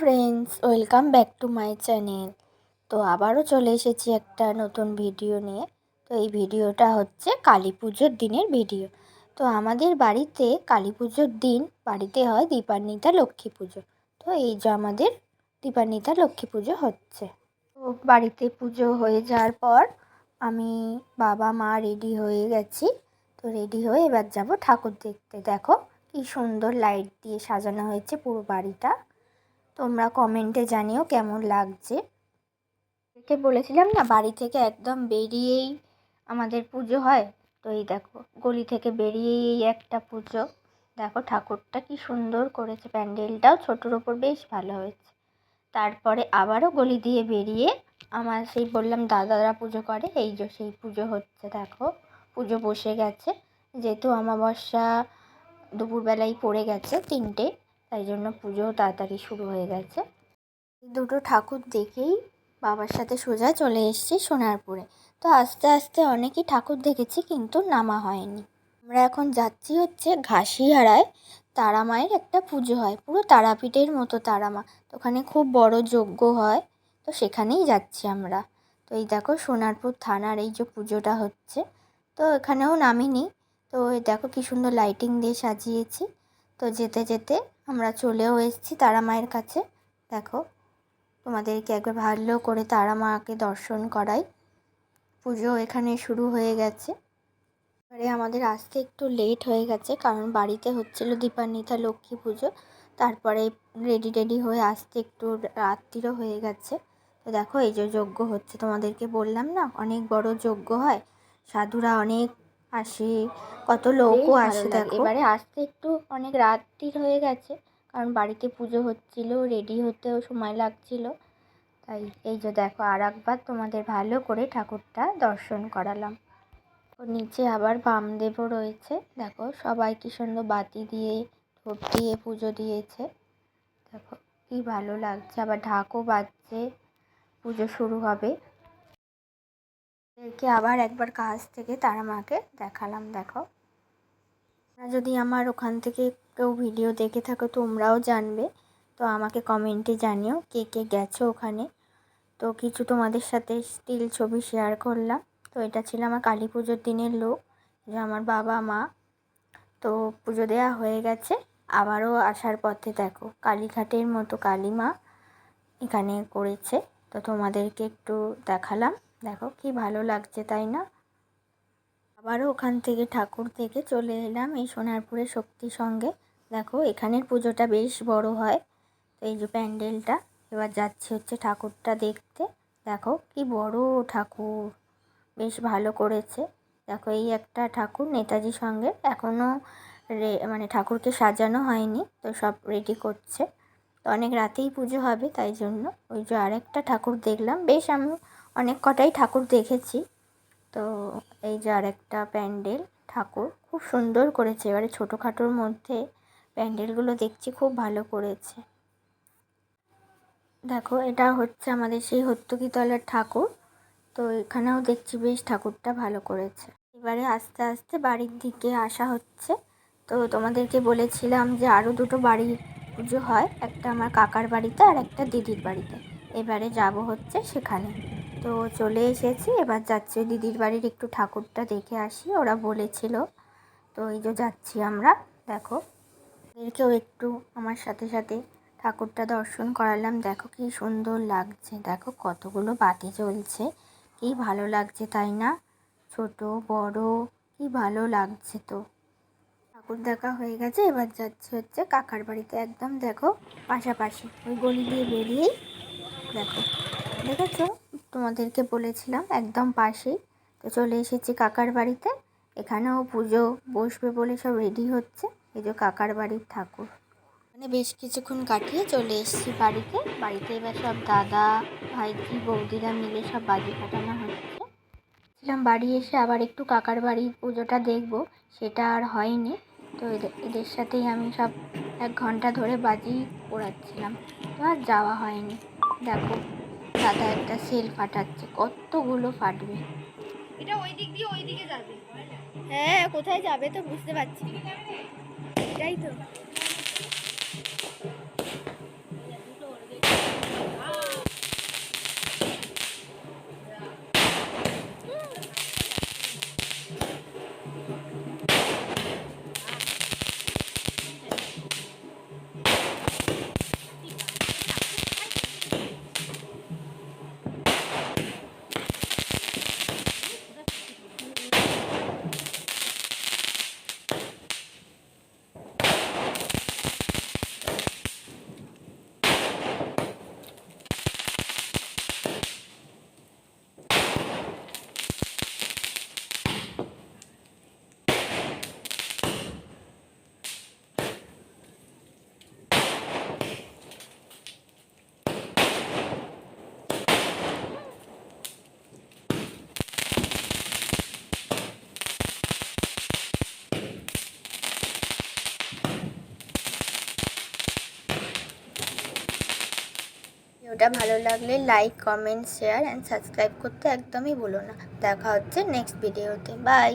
Friends welcome back to my channel তো আবারও চলে এসেছি একটা নতুন ভিডিও নিয়ে। তো এই ভিডিওটা হচ্ছে কালী পুজোর দিনের ভিডিও তো আমাদের বাড়িতে কালী পুজোর দিন বাড়িতে হয় দীপান্বিতা লক্ষ্মী পুজো। তো এই যে আমাদের দীপান্বিতা লক্ষ্মী পুজো হচ্ছে। তো বাড়িতে পুজো হয়ে যাওয়ার পর আমি বাবা, মা রেডি হয়ে গেছি। তো রেডি হয়ে এবার যাব ঠাকুর দেখতে। দেখো কি সুন্দর লাইট দিয়ে সাজানো হয়েছে পুরো বাড়িটা। তোমরা কমেন্টে জানিও কেমন লাগছে। কে বলেছিলাম না, বাড়ি থেকে একদম বেরিয়েই আমাদের পুজো হয়। তো এই দেখো, গলি থেকে বেরিয়েই এই একটা পুজো। দেখো ঠাকুরটা কি সুন্দর করেছে, প্যান্ডেলটাও ছোটোর ওপর বেশ ভালো হয়েছে। তারপরে আবারও গলি দিয়ে বেরিয়ে আমার সেই বললাম, দাদারা পুজো করে, এই যে সেই পুজো হচ্ছে। দেখো, পুজো বসে গেছে। যেহেতু অমাবস্যা দুপুরবেলায় পড়ে গেছে তিনটে তাই জন্য পুজোও তাড়াতাড়ি শুরু হয়ে গেছে। দুটো ঠাকুর দেখেই বাবার সাথে সোজা চলে এসেছি সোনারপুরে। তো আস্তে আস্তে অনেকই ঠাকুর দেখেছি কিন্তু নামা হয়নি। আমরা এখন যাচ্ছি হচ্ছে ঘাসিহারায়। তারা মায়ের একটা পুজো হয়, পুরো তারাপীঠের মতো তারা মা তো ওখানে খুব বড় যজ্ঞ হয়, তো সেখানেই যাচ্ছি আমরা। তো এই দেখো সোনারপুর থানার এই যে পুজোটা হচ্ছে, তো এখানেও নামিনি। তো দেখো কি সুন্দর লাইটিং দিয়ে সাজিয়েছি। তো যেতে যেতে আমরা চলেও এসেছি তারা মায়ের কাছে। দেখো, তোমাদেরকে একবার ভালো করে তারা মাকে দর্শন করাই। পুজো এখানে শুরু হয়ে গেছে। এবারে আমাদের আসতে একটু লেট হয়ে গেছে, কারণ বাড়িতে হচ্ছিল দীপান্বিতা লক্ষ্মী পুজো। তারপরে রেডি রেডি হয়ে আসতে একটু রাত্রিরও হয়ে গেছে। তো দেখো, এই যে যজ্ঞ হচ্ছে, তোমাদেরকে বললাম না, অনেক বড় যজ্ঞ হয়। সাধুরা অনেক আসে। কত লোকও আসে দেখো। এবারে আসতে একটু অনেক রাত্রির হয়ে গেছে কারণ বাড়িতে পুজো হচ্ছিল রেডি হতেও সময় লাগছিল। তাই এই যে দেখো আর একবার তোমাদের ভালো করে ঠাকুরটা দর্শন করালাম। ও নিচে আবার বামদেবও রয়েছে। দেখো সবাই কি সুন্দর বাতি দিয়ে ধূপ দিয়ে পুজো দিয়েছে। দেখো কি ভালো লাগছে। আবার ঢাকও বাজছে। পুজো শুরু হবে। এদেরকে আবার একবার কাছ থেকে তারা মাকে দেখালাম, দেখো। যদি আমার ওখান থেকে কেউ ভিডিও দেখে থাকো, তোমরাও জানবে। তো আমাকে কমেন্টে জানিও কে কে গেছো ওখানে। তো কিছু তোমাদের সাথে স্টিল ছবি শেয়ার করলাম। তো এটা ছিল আমার কালী পুজোর দিনের লোক যে আমার বাবা, মা। তো পুজো দেওয়া হয়ে গেছে, আবারও আসার পথে দেখো, কালীঘাটের মতো কালী মা এখানে করেছে। তো তোমাদেরকে একটু দেখালাম। দেখো কি ভালো লাগছে, তাই না? আবারও ওখান থেকে ঠাকুর থেকে চলে এলাম এই সোনারপুরের শক্তি সঙ্গে। দেখো এখানের পুজোটা বেশ বড় হয়, তো এই যে প্যান্ডেলটা। এবার যাচ্ছি হচ্ছে ঠাকুরটা দেখতে। দেখো কি বড় ঠাকুর, বেশ ভালো করেছে। দেখো এই একটা ঠাকুর নেতাজির সঙ্গে এখনও রে মানে ঠাকুরকে সাজানো হয়নি, তো সব রেডি করছে। তো অনেক রাতেই পুজো হবে তাই জন্য। ওই যে আরেকটা ঠাকুর দেখলাম, বেশ আমি অনেক কটাই ঠাকুর দেখেছি। তো এই যে আরেকটা প্যান্ডেল, ঠাকুর খুব সুন্দর করেছে। এবারে ছোটোখাটোর মধ্যে প্যান্ডেলগুলো দেখছি, খুব ভালো করেছে। দেখো, এটা হচ্ছে আমাদের সেই হত্যকিতলার ঠাকুর। তো এখানেও দেখছি বেশ ঠাকুরটা ভালো করেছে। এবারে আস্তে আস্তে বাড়ির দিকে আসা হচ্ছে। তো তোমাদেরকে বলেছিলাম যে আরও দুটো বাড়ি পুজো হয়, একটা আমার কাকার বাড়িতে আর একটা দিদির বাড়িতে। এবারে যাব হচ্ছে সেখানে। তো চলে এসেছি। এবার যাচ্ছি দিদির বাড়ির একটু ঠাকুরটা দেখে আসি। ওরা বলেছিল, তো এই যে যাচ্ছি আমরা, দেখো। এদেরকেও একটু আমার সাথে সাথে ঠাকুরটা দর্শন করালাম। দেখো কি সুন্দর লাগছে, দেখো কতগুলো বাতি জ্বলছে। কি ভালো লাগছে, তাই না? ছোট, বড়, কি ভালো লাগছে তো। ঠাকুর দেখা হয়ে গেছে, এবার যাচ্ছে হচ্ছে কাকার বাড়িতে। একদম দেখো, পাশাপাশি। ওই গলি দিয়ে বেরিয়েই দেখো, দেখেছ? তোমাদেরকে বলেছিলাম একদম পাশেই তো চলে এসেছি কাকার বাড়িতে। এখানেও পুজো বসবে বলে সব রেডি হচ্ছে। এই যে কাকার বাড়ির ঠাকুর। মানে বেশ কিছুক্ষণ কাটিয়ে চলে এসেছি বাড়িতে। বাড়িতে এবার সব দাদা, ভাইজি, বৌদিরা মিলে সব বাজি ফাটানো হচ্ছে। ছিলাম বাড়ি এসে আবার একটু কাকার বাড়ির পুজোটা দেখব। সেটা আর হয়নি। তো এদের এদের সাথেই আমি সব এক ঘণ্টা ধরে বাজি পোড়াচ্ছিলাম। তো আর যাওয়া হয়নি। দেখো। দাদা একটা সেল ফাটাচ্ছে কতগুলো ফাটবে? এটা ওই দিক দিয়ে ওই দিকে যাবে। হ্যাঁ কোথায় যাবে তো বুঝতে পারছি এটাই তো। ভিডিওটা ভালো লাগলে like comment share and subscribe করতে একদমই ভুলো না। দেখা হচ্ছে নেক্সট ভিডিওতে বাই